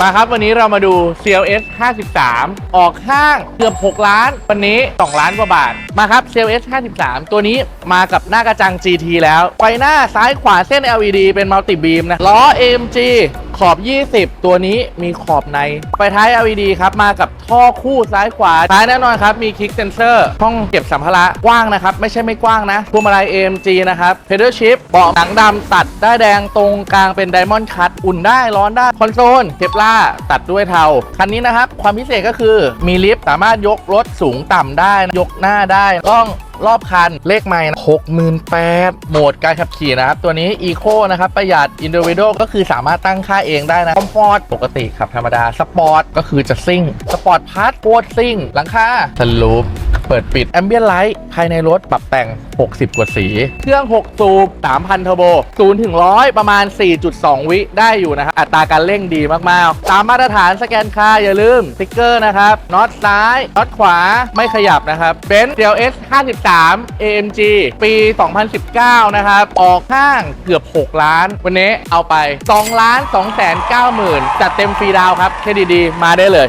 มาครับวันนี้เรามาดู CLS 53 ออกห้างเกือบ 6 ล้าน วันนี้ 2 ล้านกว่าบาท มาครับ CLS 53 ตัวนี้มากับหน้ากระจัง GT แล้ว ไฟหน้าซ้ายขวาเส้น LED เป็นมัลติบีมนะ ล้อ AMG ขอบ 20 ตัวนี้มีขอบใน ไฟท้าย LED ครับ มากับท่อคู่ซ้ายขวาท้ายแน่นอนครับ มีคลิกเซนเซอร์ห้องเก็บสัมภาระกว้างนะครับ ไม่ใช่ไม่กว้างนะพวงมาลัย AMG นะครับ Pedal Shift เบาะหนังดำตัดได้แดงตรงกลางเป็นไดมอนด์คัตอุ่นได้ร้อนได้คอนโซลเทปล่าตัดด้วยเทา คันนี้นะครับ ความพิเศษก็คือมีลิฟต์สามารถยกรถสูงต่ำได้นะยกหน้าได้กล้อง รอบคัน เลขไม่หกหมื่นแปดโหมดการขับขี่นะครับ ตัวนี้ Eco นะครับ ประหยัด Individual ก็คือสามารถตั้งค่าเองได้นะคอมฟอร์ตปกติขับธรรมดาสปอร์ตก็คือจะซิ่งสปอร์ตพาร์ทโคตรซิ่งหลังคาสลูป เปิดปิด แอมเบียนไลท์ภายในรถปรับแต่ง 60 กว่าสี เครื่อง 6 สูบ 3,000 เทอร์โบ 0 ถึง 100 ประมาณ 4.2 วิได้อยู่นะครับ อัตราการเร่งดีมาก ๆ ตามมาตรฐานสแกนคาอย่าลืมสติ๊กเกอร์นะครับน็อตซ้ายน็อตขวาไม่ขยับนะครับเบนซ์ DLS 53 AMG ปี 2019 นะครับ ออกห้างเกือบ 6 ล้าน วันนี้เอาไป 2 ล้าน 2 9 0 0 0 0 จัดเต็มฟรีดาวครับเครดิตดีมาได้เลย